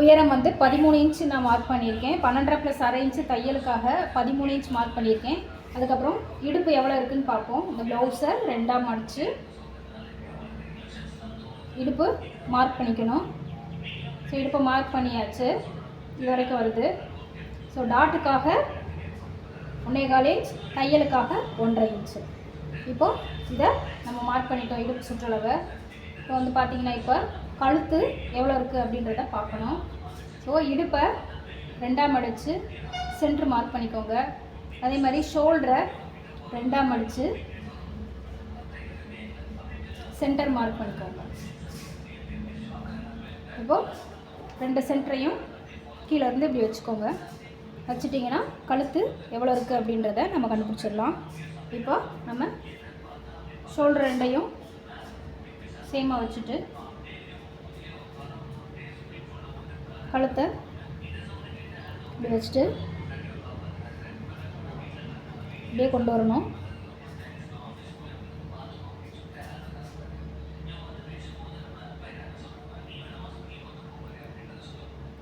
உயரம் வந்து பதிமூணு இன்ச்சு நான் மார்க் பண்ணியிருக்கேன். பன்னெண்டரை ப்ளஸ் அரை இன்ச்சு தையலுக்காக பதிமூணு இன்ச் மார்க் பண்ணியிருக்கேன். அதுக்கப்புறம் இடுப்பு எவ்வளோ இருக்குதுன்னு பார்ப்போம். இந்த ப்ளவுஸை ரெண்டாக மடித்து இடுப்பு மார்க் பண்ணிக்கணும். ஸோ இடுப்பை மார்க் பண்ணியாச்சு. இது வரைக்கும் வருது. ஸோ டாட்டுக்காக ஒன்றே கால் இன்ச் தையலுக்காக ஒன்றரை இன்ச்சு இப்போது இதை நம்ம மார்க் பண்ணிட்டோம் இடுப்பு சுற்றளவை. இப்போ வந்து பார்த்தீங்கன்னா இப்போ கழுத்து எவ்வளோ இருக்குது அப்படின்றத பார்க்கணும். ஸோ இடுப்பை ரெண்டாக மடித்து சென்ட்ரு மார்க் பண்ணிக்கோங்க. அதே மாதிரி ஷோல்டரை ரெண்டாக மடித்து சென்டர் மார்க் பண்ணிக்கோங்க. இப்போ ரெண்டு சென்டரையும் கீழே இருந்து இப்படி வச்சுக்கோங்க. வச்சுட்டிங்கன்னா கழுத்து எவ்வளோ இருக்குது அப்படின்றத நம்ம கண்டுபிடிச்சிடலாம். இப்போ நம்ம ஷோல்டர் ரெண்டையும் சேமாக வச்சுட்டு கழுத்தை இப்படி வச்சுட்டு இப்படியே கொண்டு வரணும்.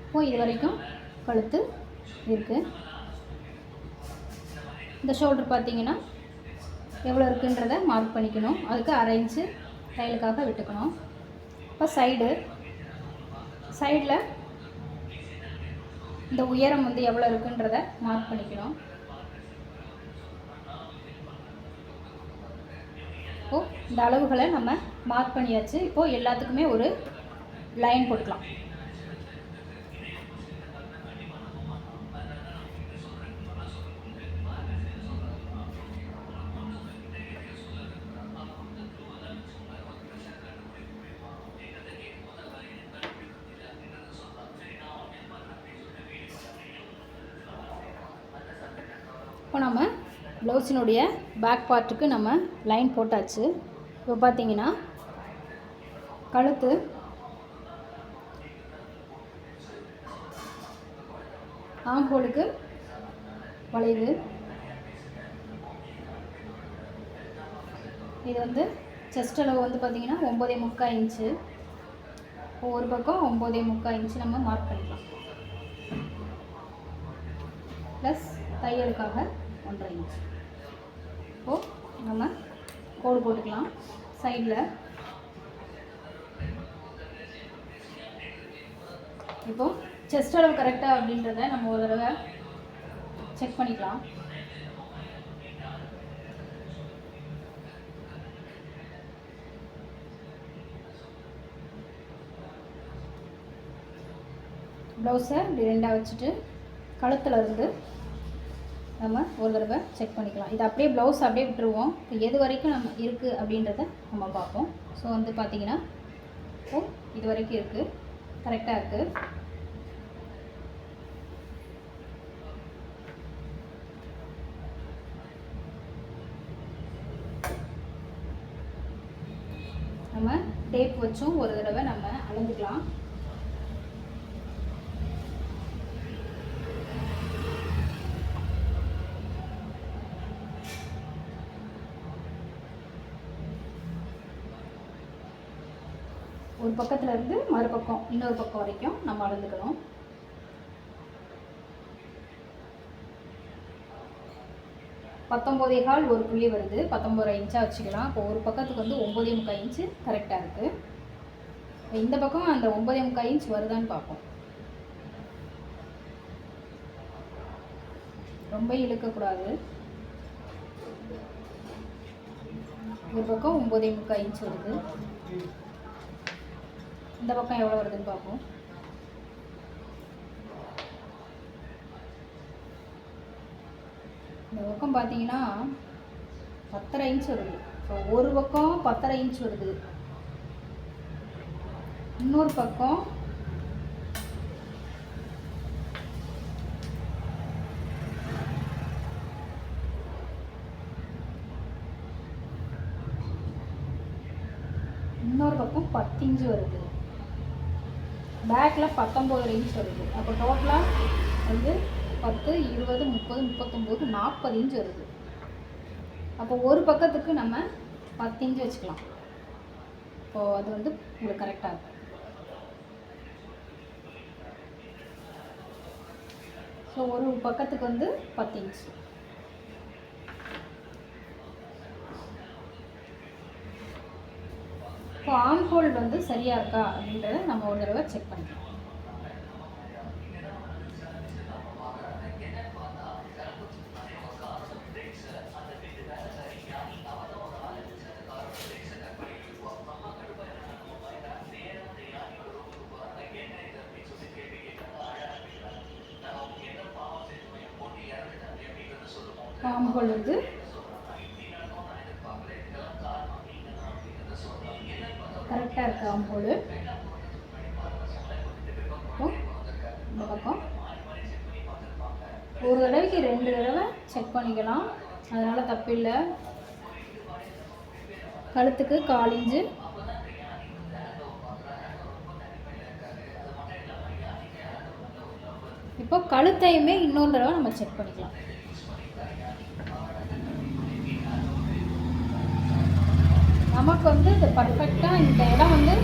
இப்போ இது வரைக்கும் கழுத்து இருக்குது இந்த ஷோல்டர் பார்த்தீங்கன்னா எவ்வளோ இருக்குன்றத மார்க் பண்ணிக்கணும். அதுக்கு அரைஞ்சு தையலுக்காக விட்டுக்கணும். இப்போ சைடு சைடில் இந்த உயரம் வந்து எவ்வளோ இருக்குன்றத மார்க் பண்ணிக்கணும். இப்போது இந்த அளவுகளை நம்ம மார்க் பண்ணியாச்சு. இப்போது எல்லாத்துக்குமே ஒரு லைன் போட்டுக்கலாம். இப்போ நம்ம ப்ளவுஸினுடைய பேக் பார்ட்டுக்கு நம்ம லைன் போட்டாச்சு. இப்போ பார்த்தீங்கன்னா கழுத்து. ஆம்போலுக்கு வளைவு. இது வந்து செஸ்ட் அளவு வந்து பார்த்திங்கன்னா ஒம்போதே முக்கால் இன்ச்சு ஒவ்வொரு ஒரு பக்கம் ஒம்போதே முக்கால் இன்ச்சு நம்ம மார்க் பண்ணிக்கலாம். ப்ளஸ் தையலுக்காக ஒன்றரை இன்ச் இப்போது நம்ம கோடு போட்டுக்கலாம். சைடில் இப்போ செஸ்ட் அளவு கரெக்டாக அப்படின்றத நம்ம ஒரு தடவை செக் பண்ணிக்கலாம். ப்ளவுஸை இப்படி ரெண்டாக வச்சுட்டு கழுத்தில் இருந்து நம்ம ஒரு தடவை செக் பண்ணிக்கலாம். இது அப்படியே ப்ளவுஸ் அப்படியே விட்டுருவோம். இப்போ எது வரைக்கும் நம்ம இருக்குது அப்படின்றத நம்ம பார்ப்போம். ஸோ வந்து பார்த்தீங்கன்னா ஓ இது வரைக்கும் இருக்குது கரெக்டாக இருக்குது நம்ம டேப் வச்சும் ஒரு தடவை நம்ம அளந்துக்கலாம். ஒரு பக்கத்துல இருந்து மறுபக்கம் இன்னொரு பக்கம் வரைக்கும் நம்ம அளந்துக்கணும். பத்தொம்போதே கால் ஒரு புள்ளி வருது. பத்தொம்போது இன்ச்சாக வச்சுக்கலாம். இப்போ ஒரு பக்கத்துக்கு வந்து ஒம்போதே முக்கால் இன்ச்சு கரெக்டாக இருக்குது இந்த பக்கம் அந்த ஒன்பதே முக்கால் இன்ச் வருதான்னு பார்ப்போம். ரொம்ப இழுக்கக்கூடாது ஒரு பக்கம் ஒம்பதே முக்கால் இன்ச் வருது. இந்த பக்கம் எவ்வளோ வருதுன்னு பார்ப்போம். இந்த பக்கம் பார்த்தீங்கன்னா பத்தரை இன்ச் வருது. ஸோ ஒரு பக்கம் பத்தரை இன்ச் வருது. இன்னொரு பக்கம் இன்னொரு பக்கம் பத்து இன்ச் வருது. பேக்கில் பத்தொம்போது இன்ச் வருது அப்போ டோட்டலாக வந்து பத்து இருபது முப்பது முப்பத்தொம்போது நாற்பது இன்ச் வருது அப்போ ஒரு பக்கத்துக்கு நம்ம பத்து இன்ச் வச்சுக்கலாம். இப்போ அது வந்து உங்களுக்கு கரெக்டாக இருக்கும். ஸோ ஒரு பக்கத்துக்கு வந்து பத்து இன்ச்சு. இப்போ ஆன் ஹோல் வந்து சரியாக இருக்கா அப்படின்றத நம்ம ஒரு தடவை செக் பண்ணிக்கலாம். ஆம் வந்து கரெக்டாக இருக்கு ஆம் இந்த பக்கம். ஒரு தடவைக்கு ரெண்டு தடவை செக் பண்ணிக்கலாம். அதனால் தப்பில்லை கழுத்துக்கு காலிஞ்சு இப்போ கழுத்தையுமே இன்னொரு தடவை நம்ம செக் பண்ணிக்கலாம். நமக்கு வந்து இது பர்ஃபெக்டாக இந்த இடம் வந்து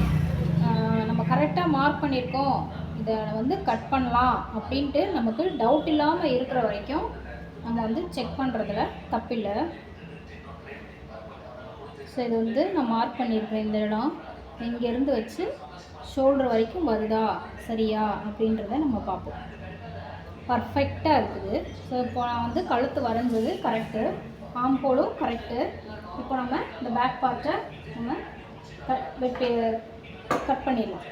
நம்ம கரெக்டாக மார்க் பண்ணியிருக்கோம். இதை வந்து கட் பண்ணலாம் அப்படின்ட்டு நமக்கு டவுட் இல்லாமல் இருக்கிற வரைக்கும் நம்ம வந்து செக் பண்ணுறதுல தப்பில்லை. ஸோ இது வந்து நான் மார்க் பண்ணியிருக்கிறேன் இந்த இடம். இங்கேருந்து வச்சு ஷோல்டர் வரைக்கும் வருதா சரியா அப்படின்றத நம்ம பார்ப்போம். பர்ஃபெக்டாக இருக்குது. ஸோ இப்போ நான் வந்து கழுத்து வரைஞ்சது கரெக்டு ஆம்போலும் கரெக்டு இப்போ நம்ம இந்த பேக் பார்ட்டை நம்ம கட் வெட்டி கட் பண்ணிடலாம்.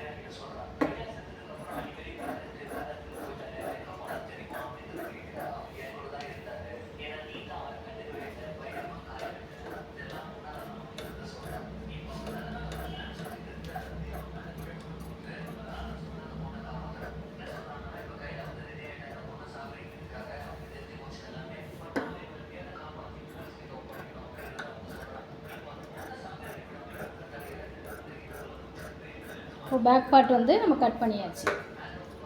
இப்போ பேக் பார்ட் வந்து நம்ம கட் பண்ணியாச்சு.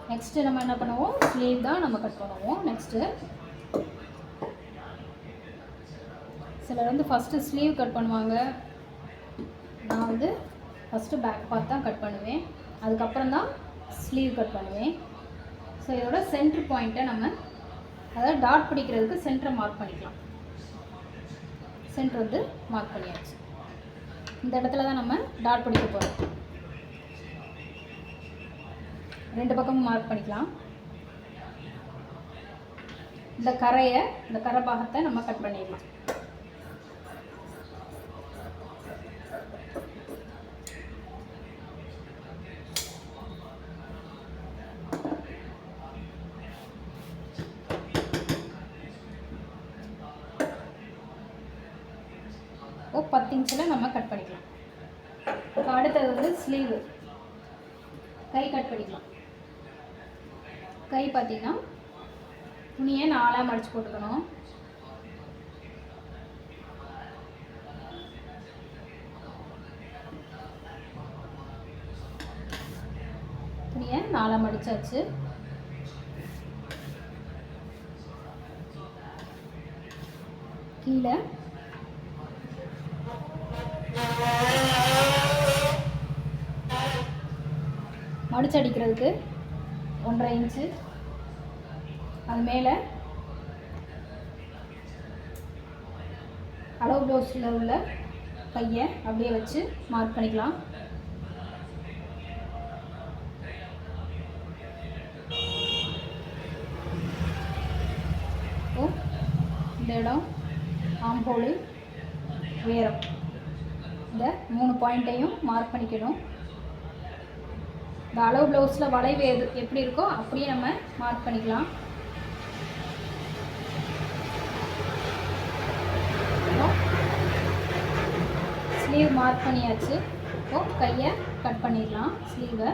நெக்ஸ்ட்டு நம்ம என்ன பண்ணுவோம்? ஸ்லீவ் தான் நம்ம கட் பண்ணுவோம். நெக்ஸ்ட்டு சிலர் வந்து ஃபஸ்ட்டு ஸ்லீவ் கட் பண்ணுவாங்க. நான் வந்து ஃபஸ்ட்டு பேக் பார்ட் தான் கட் பண்ணுவேன். அதுக்கப்புறம் தான் ஸ்லீவ் கட் பண்ணுவேன். ஸோ இதோட சென்ட்ரு பாயிண்ட்டை நம்ம அதாவது டாட் பிடிக்கிறதுக்கு சென்டரை மார்க் பண்ணிக்கலாம். சென்டர் வந்து மார்க் பண்ணியாச்சு. இந்த இடத்துல தான் நம்ம டாட் பிடிக்க போகிறோம் ரெண்டு பக்கமும் மார்க் பண்ணிக்கலாம். இந்த கரையை இந்த கரை பாகத்தை நம்ம கட் பண்ணிடலாம். ஓ பத்து இன்ச்சில் நம்ம கட் பண்ணிக்கலாம். இப்போ அடுத்தது வந்து ஸ்லீவு கை கட் பண்ணிக்கலாம். கை பார்த்தீங்கன்னா துணியை நாலாக மடித்து போட்டுக்கணும். துணியை நாலாக மடிச்சாச்சு. கீழே. மடிச்சடிக்கிறதுக்கு ஒன்றரை இன்ச்சு. அது மேலே அளவு ப்ளவுஸில் உள்ள கையை அப்படியே வச்சு மார்க் பண்ணிக்கலாம். ஓ இந்த இடம் ஆம்போலு உயரம். இந்த மூணு பாயிண்ட்டையும் மார்க் பண்ணிக்கணும். இந்த அளவு ப்ளவுஸில் வளைவு எது எப்படி இருக்கோ அப்படியே நம்ம மார்க் பண்ணிக்கலாம். ஸ்லீவ் மார்க் பண்ணியாச்சு. இப்போது கையை கட் பண்ணிடலாம் ஸ்லீவை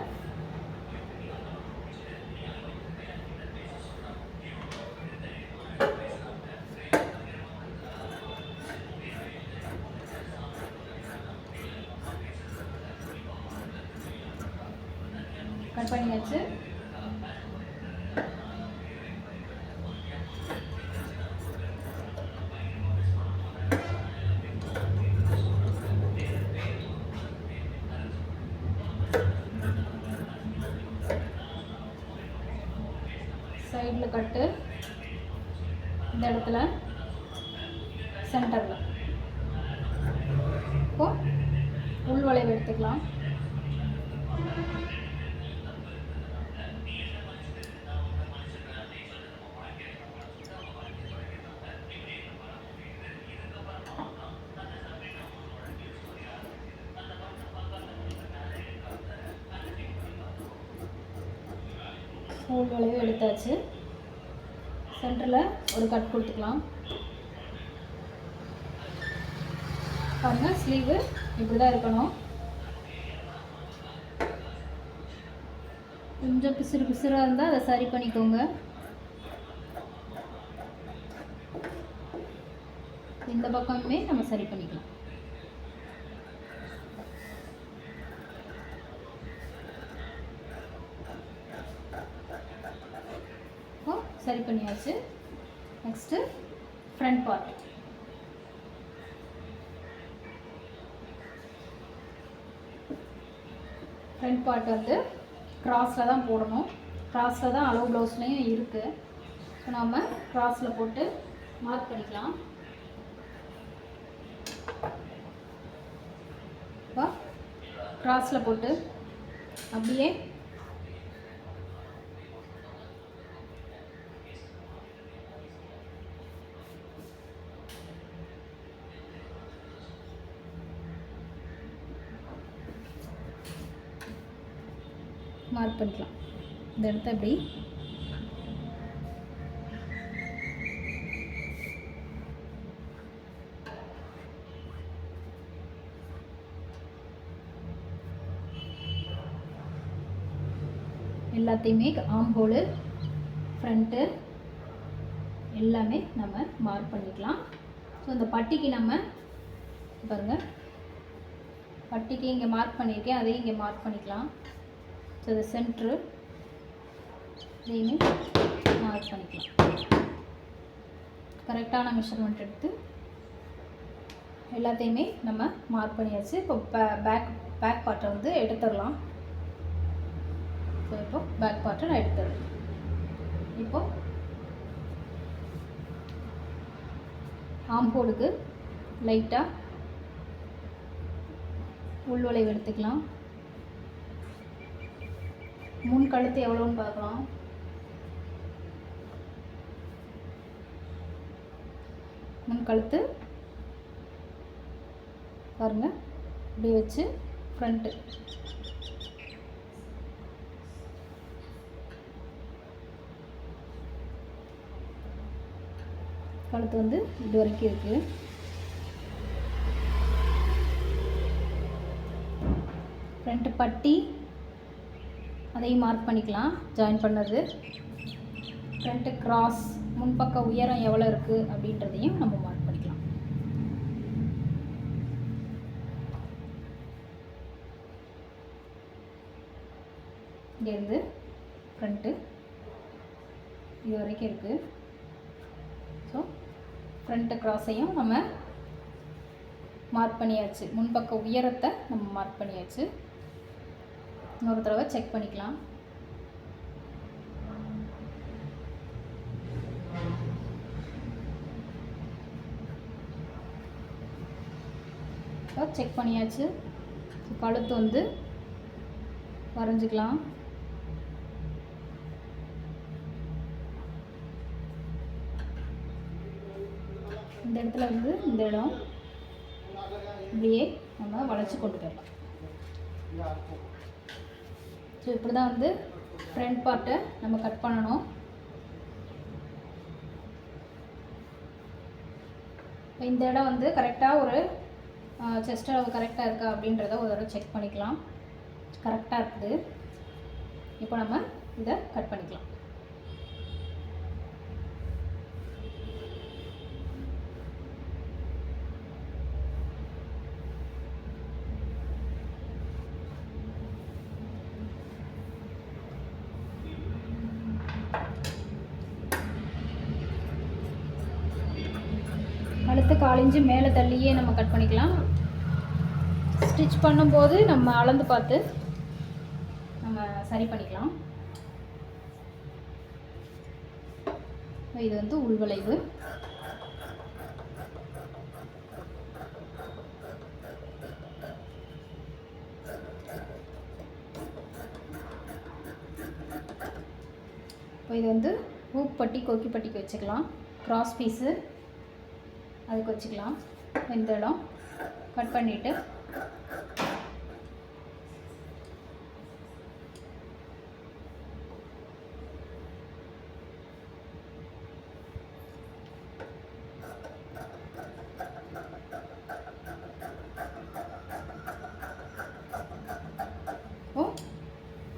கட் பண்ணியாச்சு. சைடில் கட்டு. இந்த இடத்துல. சென்டரில். இப்போ உள் வளைவு எடுத்துக்கலாம் உள் வளைவு எடுத்தாச்சு சென்டரில் ஒரு கட் கொடுத்துக்கலாம். பாருங்கள் ஸ்லீவு இப்படி தான் இருக்கணும். கொஞ்சம் பிசுறு பிசுறாக இருந்தால் அதை சரி பண்ணிக்கோங்க. இந்த பக்கமுமே நம்ம சரி பண்ணிக்கலாம். சரி பண்ணியாச்சு. Next front part front part வந்து க்ராஸில் தான் போடணும். க்ராஸில் தான் அளவு ப்ளவுஸ்லேயும் இருக்குது ஸோ நம்ம க்ராஸில் போட்டு மார்க் பண்ணிக்கலாம். க்ராஸில் கிராஸில் போட்டு அப்படியே மார்க் பண்ணிக்கலாம். இந்த இடத்த அப்படி. எல்லாத்தையுமே ஆம் ஹோலு ஃப்ரண்ட்டு எல்லாமே நம்ம மார்க் பண்ணிக்கலாம். ஸோ இந்த பட்டிக்கு நம்ம பாருங்கள் பட்டிக்கு இங்கே மார்க் பண்ணியிருக்கேன் அதையும் இங்கே மார்க் பண்ணிக்கலாம். ஸோ இது சென்ட்ரு இதையுமே மார்க் பண்ணிக்கலாம். கரெக்டான மெஷர்மெண்ட் எடுத்து எல்லாத்தையுமே நம்ம மார்க் பண்ணியாச்சு. இப்போ பேக் பேக் பார்ட்டை வந்து எடுத்துடலாம். ஸோ இப்போ பேக் பார்ட்டை நான் எடுத்துடுறேன். இப்போ ஆம்போடுக்கு லைட்டாக உள்வளைவு எடுத்துக்கலாம். முன் கழுத்து எவ்வளோன்னு பார்க்கலாம். முன் கழுத்து. பாருங்க. இப்படி வச்சு ஃப்ரண்ட்டு கழுத்து வந்து இது வரைக்கும் இருக்குது ஃப்ரண்ட்டு பட்டி. அதையும் மார்க் பண்ணிக்கலாம் ஜாயின் பண்ணது. ஃப்ரண்ட்டு கிராஸ் முன்பக்க உயரம் எவ்வளோ இருக்குது அப்படின்றதையும் நம்ம மார்க் பண்ணிக்கலாம். இங்கேருந்து ஃப்ரண்ட்டு இது வரைக்கும் இருக்குது ஸோ ஃப்ரண்ட்டு கிராஸையும் நம்ம மார்க் பண்ணியாச்சு. முன்பக்க உயரத்தை நம்ம மார்க் பண்ணியாச்சு. இன்னொரு தடவை செக் பண்ணிக்கலாம். இப்போ செக் பண்ணியாச்சு. கழுத்து வந்து வரைஞ்சிக்கலாம். இந்த இடத்துல வந்து இந்த இடம். இப்படியே நம்ம வளைச்சி கொண்டு போயிடலாம். ஸோ இப்படி தான் வந்து ஃப்ரண்ட் பார்ட்டை நம்ம கட் பண்ணணும். இந்த இடம் வந்து கரெக்டாக ஒரு செஸ்ட் அளவு கரெக்டாக இருக்கா அப்படின்றத ஒரு தடவை செக் பண்ணிக்கலாம். கரெக்டாக இருக்குது. இப்போ நம்ம இதை கட் பண்ணிக்கலாம். கால் இன்ச்சு மேலே தள்ளியே நம்ம கட் பண்ணிக்கலாம். ஸ்டிச் பண்ணும்போது நம்ம அளந்து பார்த்து நம்ம சரி பண்ணிக்கலாம். இது வந்து உள்வளைவு இப்போ இது வந்து ஹூப் பட்டி கொக்கி பட்டிக்கு வச்சுக்கலாம். கிராஸ் பீஸு அதுக்கு வச்சுக்கலாம். இந்த இடம். கட் பண்ணிவிட்டு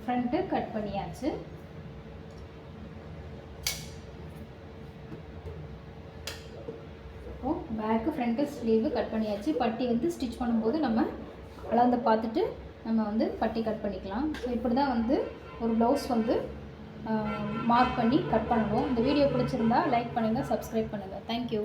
ஃப்ரண்ட்டு கட் பண்ணியாச்சு இப்போ பேக்கு ஃப்ரண்ட்டு ஸ்லீவு கட் பண்ணியாச்சு. பட்டி வந்து ஸ்டிச் பண்ணும்போது நம்ம அளந்து பார்த்துட்டு நம்ம வந்து பட்டி கட் பண்ணிக்கலாம். ஸோ இப்படி தான் வந்து ஒரு ப்ளவுஸ் வந்து மார்க் பண்ணி கட் பண்ணணும் இந்த வீடியோ பிடிச்சிருந்தா லைக் பண்ணுங்கள் சப்ஸ்கிரைப் பண்ணுங்கள் தேங்க்யூ